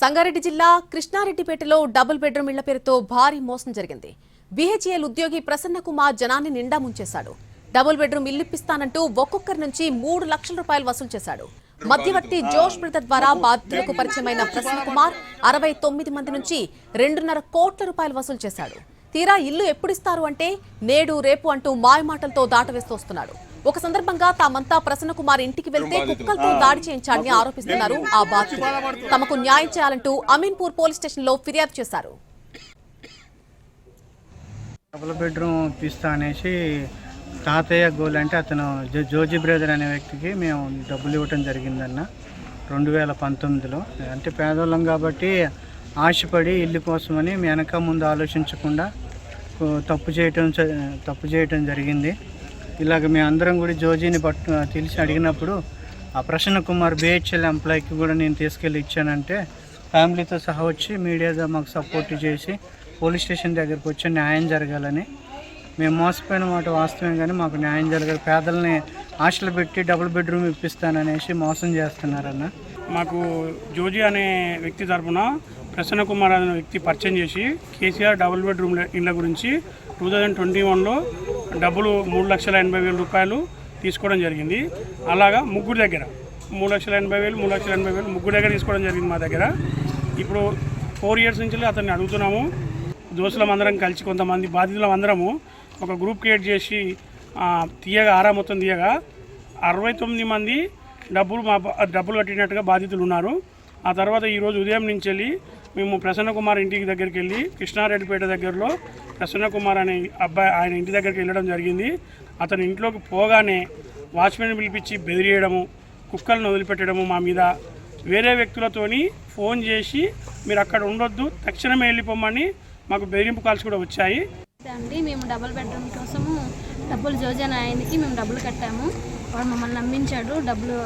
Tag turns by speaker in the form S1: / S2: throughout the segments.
S1: సంగారెడ్డి జిల్లా కృష్ణారెడ్డిపేటలో double bedroom ఇళ్ళ పేరుతో భారీ మోసం జరిగింది. బీహెచ్ఎల్ ఉద్యోగి ప్రసన్న కుమార్ జనాన్ని నిండా ముంచేశాడు. డబుల్ బెడ్రూమ్ ఇల్లిప్పిస్తానంటూ ఒక్కొక్కరి నుంచి మూడు లక్షల రూపాయలు వసూలు చేశాడు. మధ్యవర్తి జోష్ బ్రదర్ ద్వారా బాధితులకు పరిచయమైన ప్రసన్న కుమార్ అరవై తొమ్మిది మంది నుంచి రెండున్నర కోట్ల రూపాయలు వసూలు చేశాడు. తీరా ఇల్లు ఎప్పుడిస్తారు అంటే నేడు రేపు అంటూ మాయమాటలతో దాటవేస్తూ వస్తున్నాడు. ఒక సందర్భంగా తామంతా ప్రసన్న కుమార్ ఇంటికి వెళ్తే కుక్కలతో దాడి చేయించాడని ఆరోపిస్తున్నారు ఆ బాధితులు తమకు న్యాయం చేయాలంటూ అమీన్పూర్ పోలీస్ స్టేషన్లో ఫిర్యాదు చేశారు.
S2: డబుల్ బెడ్రూమ్ ఇప్పిస్తా అనేసి తాతయ్య గోల్ అంటే అతను జో- జోజీ బ్రదర్ అనే వ్యక్తికి మేము డబ్బులు ఇవ్వటం జరిగిందన్న రెండు వేల పంతొమ్మిదిలో. అంటే పేదోళ్ళం కాబట్టి ఆశపడి ఇల్లు కోసమని వెనక ముందు ఆలోచించకుండా తప్పు చేయటం తప్పు చేయటం జరిగింది. ఇలాగ మేము అందరం కూడా జోజీని పట్టు తెలిసి అడిగినప్పుడు ఆ ప్రసన్న కుమార్ బిహెచ్ఎల్ ఎంప్లాయీకి కూడా నేను తీసుకెళ్ళి ఇచ్చానంటే ఫ్యామిలీతో సహా వచ్చి మీడియాగా మాకు సపోర్ట్ చేసి పోలీస్ స్టేషన్ దగ్గరికి వచ్చి న్యాయం జరగాలని. మేము మోసపోయిన మాట వాస్తవం కానీ మాకు న్యాయం జరగాలి. పేదల్ని హాస్టల్ పెట్టి డబుల్ బెడ్రూమ్ ఇప్పిస్తాననేసి మోసం చేస్తున్నారన్న.
S3: మాకు జోజీ అనే వ్యక్తి తరపున ప్రసన్న కుమార్ అనే వ్యక్తి పరిచయం చేసి కేసీఆర్ డబుల్ బెడ్రూమ్ ఇళ్ళ గురించి టూ థౌజండ్ ట్వంటీ వన్లో డబ్బులు మూడు లక్షల ఎనభై వేల రూపాయలు తీసుకోవడం జరిగింది. అలాగా ముగ్గురు దగ్గర మూడు లక్షల ఎనభై వేలు మూడు లక్షల ఎనభై వేలు ముగ్గురు దగ్గర తీసుకోవడం జరిగింది మా దగ్గర. ఇప్పుడు ఫోర్ ఇయర్స్ నుంచి అతన్ని అడుగుతున్నాము. దోస్తులం అందరం కలిసి కొంతమంది బాధితులం అందరము ఒక గ్రూప్ క్రియేట్ చేసి తీయగా ఆరా మొత్తం తీయగా అరవై తొమ్మిది మంది డబ్బులు మా డబ్బులు కట్టినట్టుగా బాధితులు ఉన్నారు. ఆ తర్వాత ఈరోజు ఉదయం నుంచి వెళ్ళి మేము ప్రసన్న కుమార్ ఇంటికి దగ్గరికి వెళ్ళి కృష్ణారెడ్డిపేట దగ్గరలో ప్రసన్న కుమార్ అనే అబ్బాయి ఆయన ఇంటి దగ్గరికి వెళ్ళడం జరిగింది. అతని ఇంట్లోకి పోగానే వాచ్మెన్ పిలిపించి బెదిరియడము కుక్కలను వదిలిపెట్టడము మా మీద. వేరే వ్యక్తులతోని ఫోన్ చేసి మీరు అక్కడ ఉండొద్దు తక్షణమే వెళ్ళిపోమని మాకు బెదిరింపు కాల్స్ కూడా వచ్చాయి.
S4: అండి మేము డబుల్ బెడ్రూమ్ కోసము డబ్బులు జోజన ఆయనకి మేము డబ్బులు కట్టాము. వాడు మమ్మల్ని నమ్మించాడు. డబ్బులు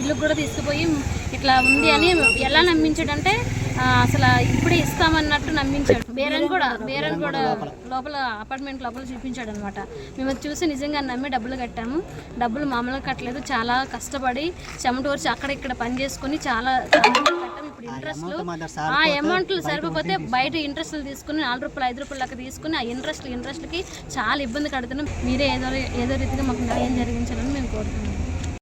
S4: ఇల్లు కూడా తీసుకుపోయి ఇట్లా ఉంది అని ఎలా నమ్మించాడంటే అసలు ఇప్పుడే ఇస్తామన్నట్టు నమ్మించాడు. బేరన్ కూడా బేరన్ కూడా లోపల అపార్ట్మెంట్ లోపల చూపించాడు అనమాట మేము అది చూసి నిజంగా నమ్మి డబ్బులు కట్టాము. డబ్బులు మామూలుగా కట్టలేదు. చాలా కష్టపడి చెమటోర్చి అక్కడ ఇక్కడ పని చేసుకుని చాలా ఇంట్రెస్ట్లు ఆ అమౌంట్లు సరిపోతే బయట ఇంట్రెస్ట్లు తీసుకుని నాలుగు రూపాయలు ఐదు రూపాయలు లెక్క తీసుకుని ఆ ఇంట్రెస్ట్ ఇంట్రెస్ట్కి చాలా ఇబ్బంది కడుతున్నాం. మీరే ఏదో ఏదో రీతిగా మాకు న్యాయం జరిగించాలని మేము కోరుతున్నాం.